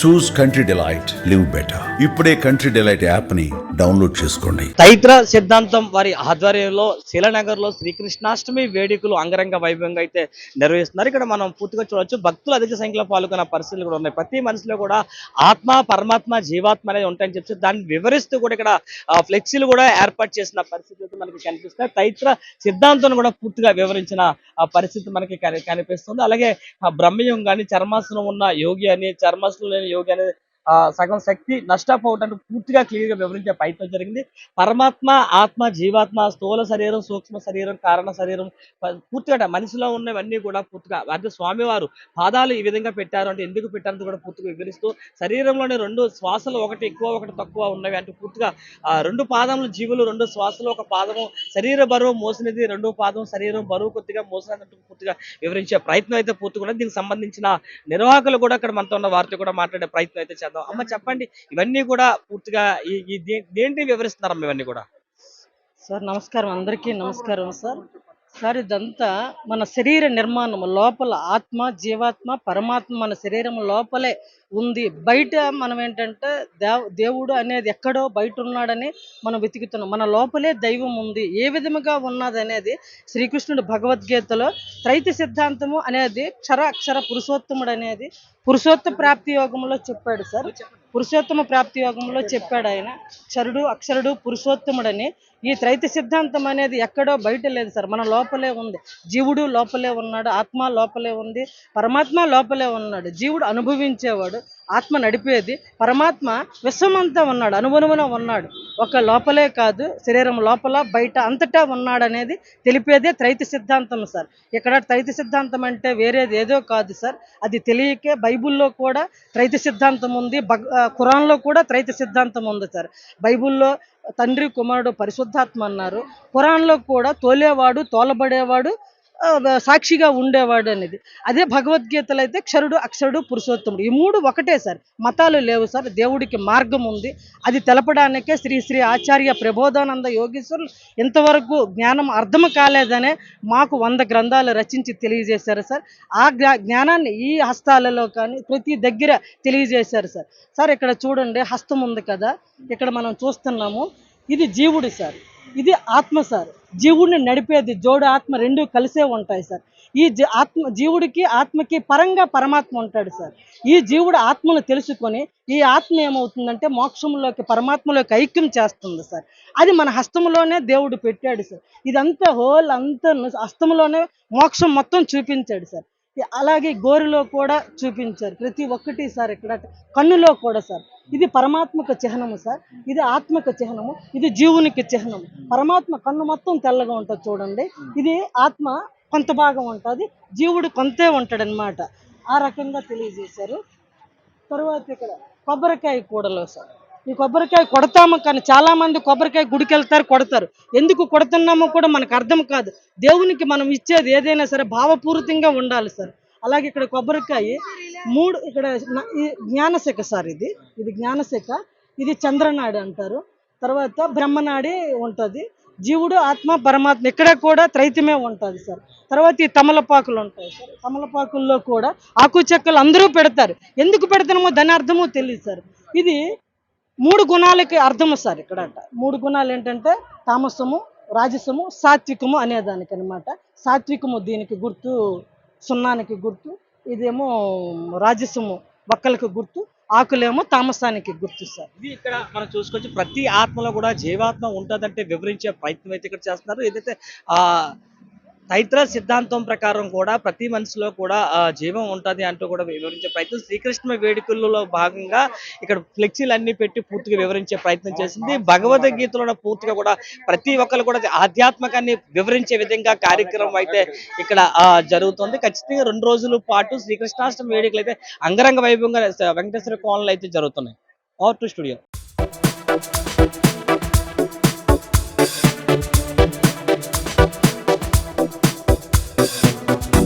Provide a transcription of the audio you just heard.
Choose country delight live better ఇప్పుడే country delight యాప్ని download చేసుకోండి. తైత్ర సిద్ధాంతం వారి ఆధ్వర్యంలో శిలనగర్లో శ్రీకృష్ణాష్టమి వేడుకలు అంగరంగ వైభవంగా అయితే నిర్వహిస్తున్నారు. ఇక్కడ మనం పూర్తిగా చూడొచ్చు. భక్తులు అధిక సంఖ్యలో పాల్గొన్న పరిస్థితులు కూడా ఉన్నాయి. ప్రతి మనిషిలో కూడా ఆత్మ పరమాత్మ జీవాత్మ అనేది ఉంటాయని చెప్పి దాన్ని వివరిస్తూ కూడా ఇక్కడ ఫ్లెక్సీలు కూడా ఏర్పాటు చేసిన పరిస్థితి అయితే మనకి కనిపిస్తాయి తైత్ర సిద్ధాంతం కూడా పూర్తిగా వివరించిన పరిస్థితి మనకి కనిపిస్తుంది. అలాగే ఆ బ్రహ్మయం కానీ చర్మాసనం ఉన్న యోగి అని చర్మాసనం లేని యోగి అని ఆ సగం శక్తి నష్టపోవటానికి పూర్తిగా క్లియర్గా వివరించే ప్రయత్నం జరిగింది. పరమాత్మ ఆత్మ జీవాత్మ స్థూల శరీరం సూక్ష్మ శరీరం కారణ శరీరం పూర్తిగా మనిషిలో ఉన్నవన్నీ కూడా పూర్తిగా అంటే స్వామివారు పాదాలు ఈ విధంగా పెట్టారు అంటే ఎందుకు పెట్టారని కూడా పూర్తిగా వివరిస్తూ శరీరంలోని రెండు శ్వాసలు ఒకటి ఎక్కువ ఒకటి తక్కువ ఉన్నవి అంటే పూర్తిగా రెండు పాదములు జీవులు రెండు శ్వాసలు ఒక పాదము శరీర బరువు మోసినది రెండో పాదం శరీరం బరువు కొద్దిగా మోసినది పూర్తిగా వివరించే ప్రయత్నం అయితే పూర్తిగా దీనికి సంబంధించిన నిర్వాహకులు కూడా ఇక్కడ మనతో ఉన్న వారితో కూడా మాట్లాడే ప్రయత్నం అయితే చేద్దాం. అమ్మ చెప్పండి. ఇవన్నీ కూడా పూర్తిగా ఈ దేంటి వివరిస్తున్నారమ్మ ఇవన్నీ కూడా? సార్ నమస్కారం. అందరికీ నమస్కారం సార్. సార్ ఇదంతా మన శరీర నిర్మాణం లోపల ఆత్మ జీవాత్మ పరమాత్మ మన శరీరం లోపలే ఉంది. బయట మనం ఏంటంటే దేవ దేవుడు అనేది ఎక్కడో బయట ఉన్నాడని మనం వెతుకుతున్నాం. మన లోపలే దైవం ఉంది. ఏ విధముగా ఉన్నది అనేది శ్రీకృష్ణుడు భగవద్గీతలో త్రైత సిద్ధాంతము అనేది క్షర అక్షర పురుషోత్తముడు అనేది పురుషోత్త ప్రాప్తి యోగంలో చెప్పాడు సార్. పురుషోత్తమ ప్రాప్తి యోగంలో చెప్పాడు ఆయన. చరుడు అక్షరుడు పురుషోత్తముడని. ఈ త్రైత సిద్ధాంతం అనేది ఎక్కడో బయట లేదు సార్. మన లోపలే ఉంది. జీవుడు లోపలే ఉన్నాడు. ఆత్మ లోపలే ఉంది. పరమాత్మ లోపలే ఉన్నాడు. జీవుడు అనుభవించేవాడు. ఆత్మ నడిపేది. పరమాత్మ విశ్వమంతా ఉన్నాడు అనుభవమున ఉన్నాడు. ఒక లోపలే కాదు శరీరం లోపల బయట అంతటా ఉన్నాడు అనేది తెలిపేదే త్రైత సిద్ధాంతం సార్. ఇక్కడ త్రైత సిద్ధాంతం అంటే వేరేది ఏదో కాదు సార్. అది తెలియకే బైబిల్లో కూడా త్రైత సిద్ధాంతం ఉంది. భగ్ కురాన్లో ఖురాన్లో కూడా త్రైత సిద్ధాంతం ఉంది సార్. బైబిల్లో తండ్రి కుమారుడు పరిశుద్ధాత్మ అన్నారు. ఖురాన్లో కూడా తోలేవాడు తోలబడేవాడు సాక్షిగా ఉండేవాడు అనేది. అదే భగవద్గీతలో అయితే క్షరుడు అక్షరుడు పురుషోత్తముడు ఈ మూడు ఒకటే సార్. మతాలు లేవు సార్. దేవుడికి మార్గం ఉంది. అది తెలపడానికే శ్రీ శ్రీ ఆచార్య ప్రబోధానంద యోగేశ్వరులు ఇంతవరకు జ్ఞానం అర్థం కాలేదనే మాకు వంద గ్రంథాలు రచించి తెలియజేశారు సార్. ఆ జ్ఞానాన్ని ఈ హస్తాలలో కానీ ప్రతి దగ్గర తెలియజేశారు సార్. సార్ ఇక్కడ చూడండి హస్తం ఉంది కదా. ఇక్కడ మనం చూస్తున్నాము. ఇది జీవుడు సార్. ఇది ఆత్మ సార్. జీవుడిని నడిపేది జోడు ఆత్మ రెండు కలిసే ఉంటాయి సార్. ఈ జీ- ఆత్మ జీవుడికి ఆత్మకి పరంగా పరమాత్మ ఉంటాడు సార్. ఈ జీవుడు ఆత్మను తెలుసుకొని ఈ ఆత్మ ఏమవుతుందంటే మోక్షంలోకి పరమాత్మలోకి ఐక్యం చేస్తుంది సార్. అది మన హస్తంలోనే దేవుడు పెట్టాడు సార్. ఇదంతా హోల్ అంతా హస్తంలోనే మోక్షం మొత్తం చూపించాడు సార్. అలాగే గోరులో కూడా చూపించారు. ప్రతి ఒక్కటి సార్ ఇక్కడ కన్నులో కూడా సార్. ఇది పరమాత్మక చిహ్నము సార్. ఇది ఆత్మక చిహ్నము. ఇది జీవునికి చిహ్నము. పరమాత్మ కన్ను మొత్తం తెల్లగా ఉంటుంది చూడండి. ఇది ఆత్మ కొంత భాగం ఉంటుంది. జీవుడు కొంతే ఉంటాడనమాట ఆ రకంగా తెలియజేశారు. తర్వాత ఇక్కడ కొబ్బరికాయ కూడలో సార్. ఈ కొబ్బరికాయ కొడతాము కానీ చాలామంది కొబ్బరికాయ గుడికి వెళ్తారు కొడతారు. ఎందుకు కొడుతున్నామో కూడా మనకు అర్థం కాదు. దేవునికి మనం ఇచ్చేది ఏదైనా సరే భావపూరితంగా ఉండాలి సార్. అలాగే ఇక్కడ కొబ్బరికాయ మూడు ఇక్కడ ఈ జ్ఞానశిఖ సార్ ఇది. ఇది జ్ఞానశిఖ ఇది చంద్రనాడి అంటారు. తర్వాత బ్రహ్మనాడి ఉంటుంది. జీవుడు ఆత్మ పరమాత్మ ఇక్కడ కూడా త్రైతమే ఉంటుంది సార్. తర్వాత ఈ తమలపాకులు ఉంటాయి సార్. తమలపాకుల్లో కూడా ఆకు చెక్కలు అందరూ పెడతారు. ఎందుకు పెడతామో దాని అర్థమో తెలియదు సార్. ఇది మూడు గుణాలకి అర్థము సార్ ఇక్కడ మూడు గుణాలు ఏంటంటే తామసము రాజసము సాత్వికము అనేదానికి అనమాట సాత్వికము దీనికి గుర్తు సున్నానికి గుర్తు ఇదేమో రాజసము వక్కలకు గుర్తు ఆకులేమో తామసానికి గుర్తు సార్. ఇది ఇక్కడ మనం చూసుకోవచ్చు ప్రతి ఆత్మలో కూడా జీవాత్మ ఉంటుందంటే వివరించే ప్రయత్నం అయితే ఇక్కడ చేస్తున్నారు. ఏదైతే ఆ తైత్ర సిద్ధాంతం ప్రకారం కూడా ప్రతి మనిషిలో కూడా జీవం ఉంటది అంటూ కూడా వివరించే ప్రయత్నం. శ్రీకృష్ణ వేడుకల్లో భాగంగా ఇక్కడ ఫ్లెక్సీలు అన్ని పెట్టి పూర్తిగా వివరించే ప్రయత్నం చేసింది. భగవద్గీతలో పూర్తిగా కూడా ప్రతి ఒక్కరు కూడా ఆధ్యాత్మికాన్ని వివరించే విధంగా కార్యక్రమం అయితే ఇక్కడ జరుగుతుంది. ఖచ్చితంగా రెండు రోజుల పాటు శ్రీకృష్ణాష్టమి వేడుకలు అయితే అంగరంగ వైభవంగా వెంకటేశ్వర కోణలు అయితే జరుగుతున్నాయి. Are to studio